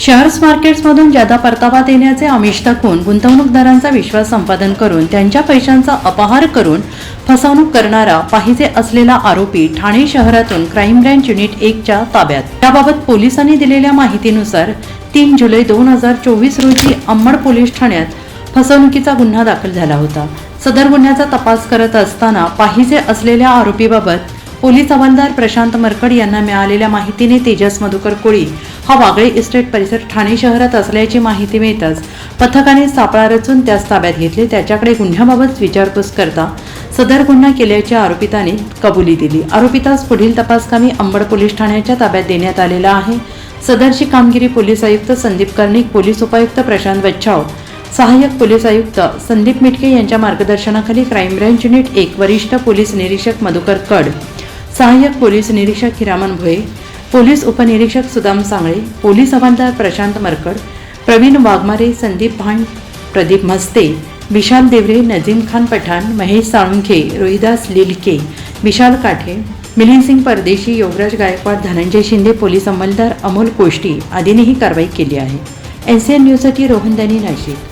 Shares मार्केट्समधून जादा परतावा देण्याचे आमिष दाखवून गुंतवणूकदारांचा विश्वास संपादन करून त्यांच्या पैशांचा अपहार करून फसवणूक करणारा पाहिजे असलेला आरोपी ठाणे शहरातून क्राईम ब्रँच युनिट एकच्या ताब्यात. याबाबत पोलिसांनी दिलेल्या माहितीनुसार तीन जुलै दोन हजार चोवीस रोजी अंबड पोलीस ठाण्यात फसवणुकीचा गुन्हा दाखल झाला होता. सदर गुन्ह्याचा तपास करत असताना पाहिजे असलेल्या आरोपीबाबत पोलीस हवालदार प्रशांत मरकड यांना मिळालेल्या माहितीने तेजस मधुकर कोळी हा वागळे इस्टेट परिसर ठाणे शहरात असल्याची माहिती मिळताच पथकाने सापळा रचून त्यास ताब्यात घेतले. त्याच्याकडे गुन्ह्याबाबत विचारपूस करता सदर गुन्हा केल्याच्या आरोपिताने कबुली दिली. आरोपितास पुढील तपासकामी अंबड पोलीस ठाण्याच्या ताब्यात देण्यात आलेला आहे. सदरची कामगिरी पोलीस आयुक्त संदीप कर्णिक पोलीस उपायुक्त प्रशांत वच्छाव सहाय्यक पोलीस आयुक्त संदीप मिटके यांच्या मार्गदर्शनाखाली क्राईम ब्रँच युनिट एक वरिष्ठ पोलीस निरीक्षक मधुकर कड सहाय्यक पोलीस निरीक्षक हिरामन भोये पोलीस उपनिरीक्षक सुदाम सांगळे पोलीस हवालदार प्रशांत मरकड प्रवीण वाघमारे संदीप भांड प्रदीप मस्ते विशाल देवरे नजीम खान पठाण महेश साळुंखे रोहिदास लिलके विशाल काठे मिलिंद सिंग परदेशी योगराज गायकवाड धनंजय शिंदे पोलीस अंमलदार अमोल कोष्टी आदींनी ही कारवाई केली आहे. एन सी एन न्यूजसाठी रोहन नाशिक.